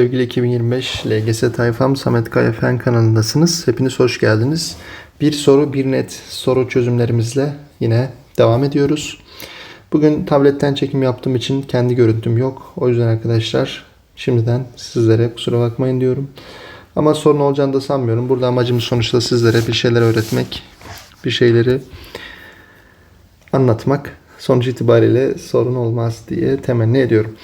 Sevgili 2025 LGS Tayfam Samet Kaya Fen kanalındasınız. Hepiniz hoş geldiniz. Bir soru bir net soru çözümlerimizle yine devam ediyoruz. Bugün tabletten çekim yaptığım için kendi görüntüm yok. O yüzden arkadaşlar şimdiden sizlere kusura bakmayın diyorum. Ama sorun olacağını da sanmıyorum. Burada amacımız sonuçta sizlere bir şeyler öğretmek, bir şeyleri anlatmak. Sonuç itibariyle sorun olmaz diye temenni ediyorum.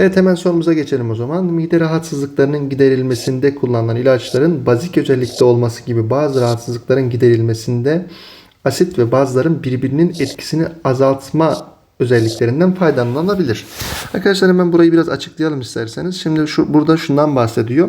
Evet hemen sorumuza geçelim o zaman. Mide rahatsızlıklarının giderilmesinde kullanılan ilaçların bazik özellikte olması gibi bazı rahatsızlıkların giderilmesinde asit ve bazıların birbirinin etkisini azaltma özelliklerinden faydalanılabilir. Arkadaşlar hemen burayı biraz açıklayalım isterseniz. Şimdi şu burada şundan bahsediyor.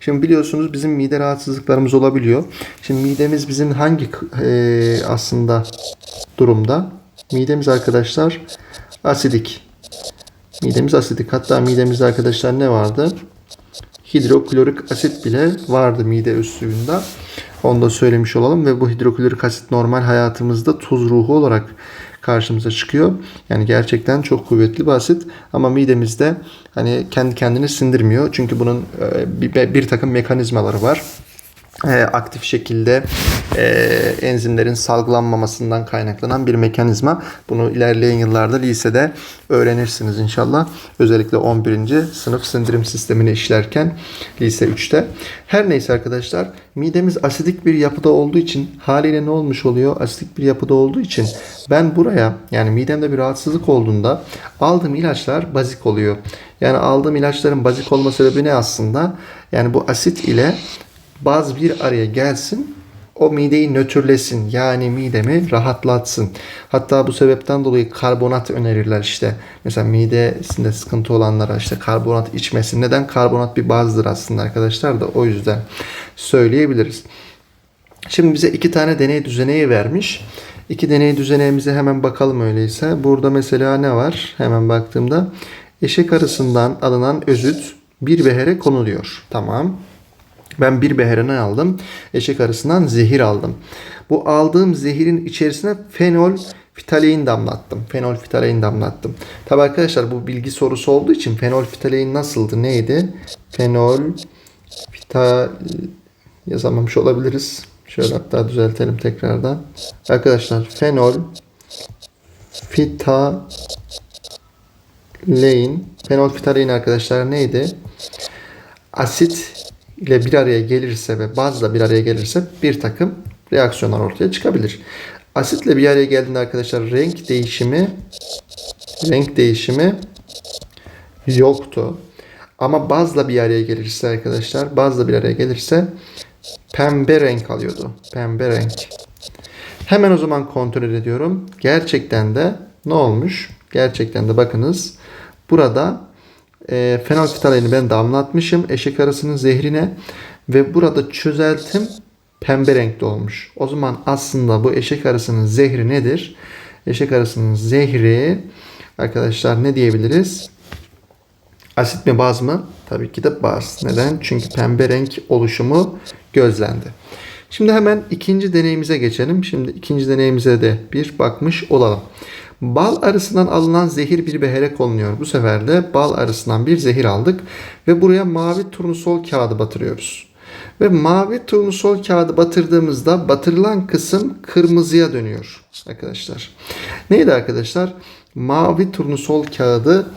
Şimdi biliyorsunuz bizim mide rahatsızlıklarımız olabiliyor. Şimdi midemiz bizim hangi e, aslında durumda? Midemiz arkadaşlar asidik. Midemiz asidik. Hatta midemizde arkadaşlar ne vardı? Hidroklorik asit bile vardı mide üst suyunda. Onu da söylemiş olalım ve bu hidroklorik asit normal hayatımızda tuz ruhu olarak karşımıza çıkıyor. Yani gerçekten çok kuvvetli bir asit ama midemizde hani kendi kendini sindirmiyor. Çünkü bunun e, bir, bir takım mekanizmaları var e, aktif şekilde e, enzimlerin salgılanmamasından kaynaklanan bir mekanizma. Bunu ilerleyen yıllarda lisede öğrenirsiniz inşallah. Özellikle 11. sınıf sindirim sistemini işlerken lise 3'te. Her neyse arkadaşlar midemiz asidik bir yapıda olduğu için haliyle ne olmuş oluyor? Asidik bir yapıda olduğu için ben buraya yani midemde bir rahatsızlık olduğunda aldığım ilaçlar bazik oluyor. Yani aldığım ilaçların bazik olma sebebi ne aslında? Yani bu asit ile baz bir araya gelsin o mideyi nötrlesin yani midemi rahatlatsın. Hatta bu sebepten dolayı karbonat önerirler işte. Mesela midesinde sıkıntı olanlara işte karbonat içmesin. Neden? Karbonat bir bazdır aslında arkadaşlar da o yüzden söyleyebiliriz. Şimdi bize iki tane deney düzeneği vermiş. İki deney düzeneğimize hemen bakalım öyleyse. Burada mesela ne var? Hemen baktığımda eşek arısından alınan özüt bir behere konuluyor. Tamam. Ben bir behere ne aldım? Eşek arısından zehir aldım. Bu aldığım zehirin içerisine fenol fitalein damlattım. Fenol fitalein damlattım. Tabi arkadaşlar bu bilgi sorusu olduğu için fenol fitalein nasıldı? Neydi? Fenol fital yazamamış olabiliriz. Şöyle hatta düzeltelim tekrardan. Arkadaşlar fenol fitalein fenol fitalein arkadaşlar neydi? Asit ile bir araya gelirse ve bazla bir araya gelirse bir takım reaksiyonlar ortaya çıkabilir. Asitle bir araya geldiğinde arkadaşlar renk değişimi renk değişimi yoktu. Ama bazla bir araya gelirse arkadaşlar bazla bir araya gelirse pembe renk alıyordu. Pembe renk. Hemen o zaman kontrol ediyorum. Gerçekten de ne olmuş? Gerçekten de bakınız. Burada e, fenolfitaleini ben damlatmışım eşek arasının zehrine ve burada çözeltim pembe renkte olmuş. O zaman aslında bu eşek arasının zehri nedir? Eşek arasının zehri arkadaşlar ne diyebiliriz? Asit mi baz mı? Tabii ki de baz. Neden? Çünkü pembe renk oluşumu gözlendi. Şimdi hemen ikinci deneyimize geçelim. Şimdi ikinci deneyimize de bir bakmış olalım. Bal arısından alınan zehir bir behere konuluyor. Bu sefer de bal arısından bir zehir aldık ve buraya mavi turnusol kağıdı batırıyoruz. Ve mavi turnusol kağıdı batırdığımızda batırılan kısım kırmızıya dönüyor arkadaşlar. Neydi arkadaşlar? Mavi turnusol kağıdı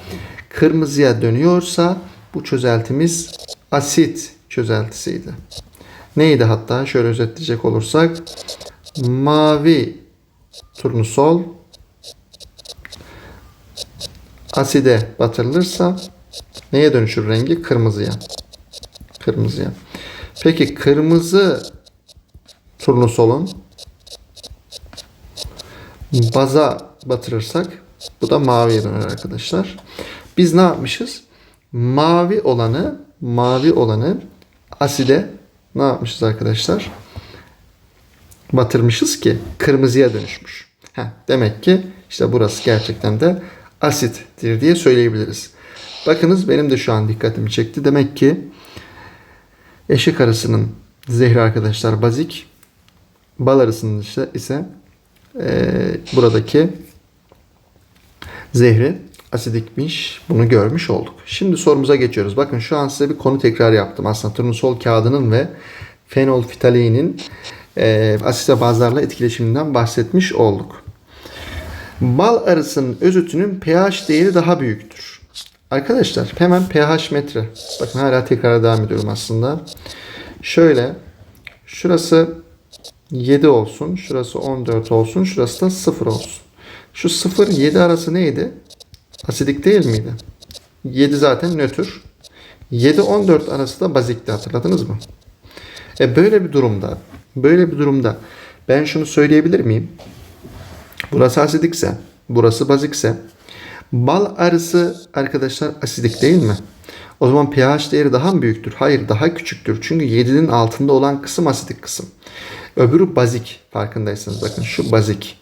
kırmızıya dönüyorsa bu çözeltimiz asit çözeltisiydi. Neydi hatta şöyle özetleyecek olursak mavi turnusol aside batırılırsa neye dönüşür rengi? Kırmızıya. Kırmızıya. Peki kırmızı turnusolun baza batırırsak bu da maviye döner arkadaşlar. Biz ne yapmışız? Mavi olanı mavi olanı aside ne yapmışız arkadaşlar? Batırmışız ki kırmızıya dönüşmüş. Heh, demek ki işte burası gerçekten de asittir diye söyleyebiliriz. Bakınız benim de şu an dikkatimi çekti. Demek ki eşek arısının zehri arkadaşlar bazik. Bal arısının ise, ise e, buradaki zehri asidikmiş. Bunu görmüş olduk. Şimdi sorumuza geçiyoruz. Bakın şu an size bir konu tekrar yaptım. Aslında turnusol kağıdının ve fenolftaleinin e, asit ve bazlarla etkileşiminden bahsetmiş olduk. Bal arısının özütünün pH değeri daha büyüktür. Arkadaşlar hemen pH metre. Bakın hala tekrar devam ediyorum aslında. Şöyle şurası 7 olsun. Şurası 14 olsun. Şurası da 0 olsun. Şu 0-7 arası neydi? Asidik değil miydi? 7 zaten nötr. 7-14 arası da bazikti hatırladınız mı? E böyle bir durumda, böyle bir durumda ben şunu söyleyebilir miyim? Burası asidikse, burası bazikse bal arısı arkadaşlar asidik değil mi? O zaman pH değeri daha mı büyüktür? Hayır daha küçüktür. Çünkü 7'nin altında olan kısım asidik kısım. Öbürü bazik farkındaysanız bakın şu bazik.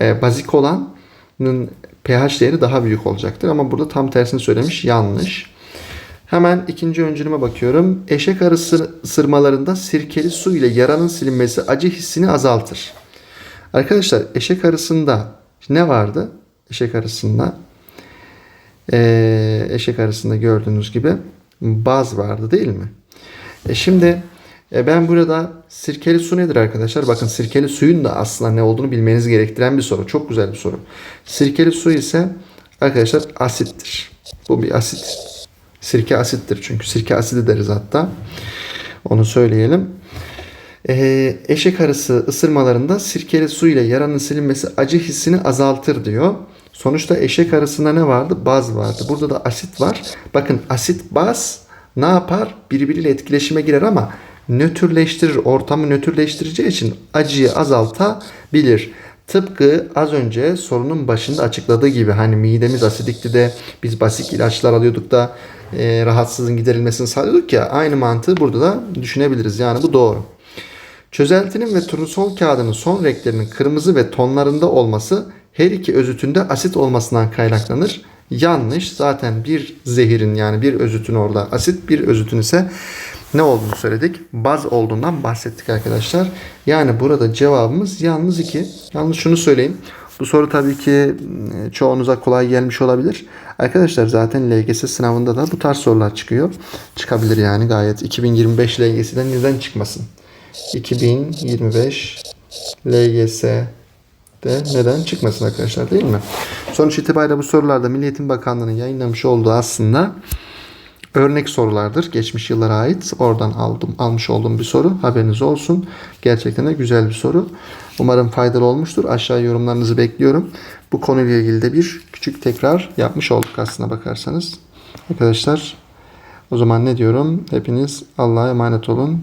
Ee, bazik olanın pH değeri daha büyük olacaktır ama burada tam tersini söylemiş yanlış. Hemen ikinci öncülüme bakıyorum. Eşek arısı ısırmalarında sirkeli su ile yaranın silinmesi acı hissini azaltır. Arkadaşlar eşek arısında ne vardı? Eşek arısında eee, eşek arasında gördüğünüz gibi baz vardı değil mi? E şimdi e, ben burada sirkeli su nedir arkadaşlar? Bakın sirkeli suyun da aslında ne olduğunu bilmeniz gerektiren bir soru. Çok güzel bir soru. Sirkeli su ise arkadaşlar asittir. Bu bir asit. Sirke asittir çünkü. Sirke asidi deriz hatta. Onu söyleyelim. Ee, eşek arısı ısırmalarında sirkeli su ile yaranın silinmesi acı hissini azaltır diyor. Sonuçta eşek arısında ne vardı? Baz vardı. Burada da asit var. Bakın asit baz ne yapar? Birbiriyle etkileşime girer ama nötrleştirir. Ortamı nötrleştireceği için acıyı azaltabilir. Tıpkı az önce sorunun başında açıkladığı gibi hani midemiz asidikti de biz basit ilaçlar alıyorduk da e, rahatsızlığın giderilmesini sağlıyorduk ya aynı mantığı burada da düşünebiliriz. Yani bu doğru. Çözeltinin ve turnusol kağıdının son renklerinin kırmızı ve tonlarında olması her iki özütünde asit olmasından kaynaklanır. Yanlış. Zaten bir zehirin yani bir özütün orada asit, bir özütün ise ne olduğunu söyledik. Baz olduğundan bahsettik arkadaşlar. Yani burada cevabımız yalnız 2. Yalnız şunu söyleyeyim. Bu soru tabii ki e, çoğunuza kolay gelmiş olabilir. Arkadaşlar zaten LGS sınavında da bu tarz sorular çıkıyor. Çıkabilir yani gayet. 2025 LGS'den neden çıkmasın? 2025 LGS'de neden çıkmasın arkadaşlar değil mi? Sonuç itibariyle bu sorularda Milli Eğitim Bakanlığı'nın yayınlamış olduğu aslında örnek sorulardır. Geçmiş yıllara ait. Oradan aldım, almış olduğum bir soru. Haberiniz olsun. Gerçekten de güzel bir soru. Umarım faydalı olmuştur. Aşağı yorumlarınızı bekliyorum. Bu konuyla ilgili de bir küçük tekrar yapmış olduk aslına bakarsanız. Arkadaşlar o zaman ne diyorum? Hepiniz Allah'a emanet olun.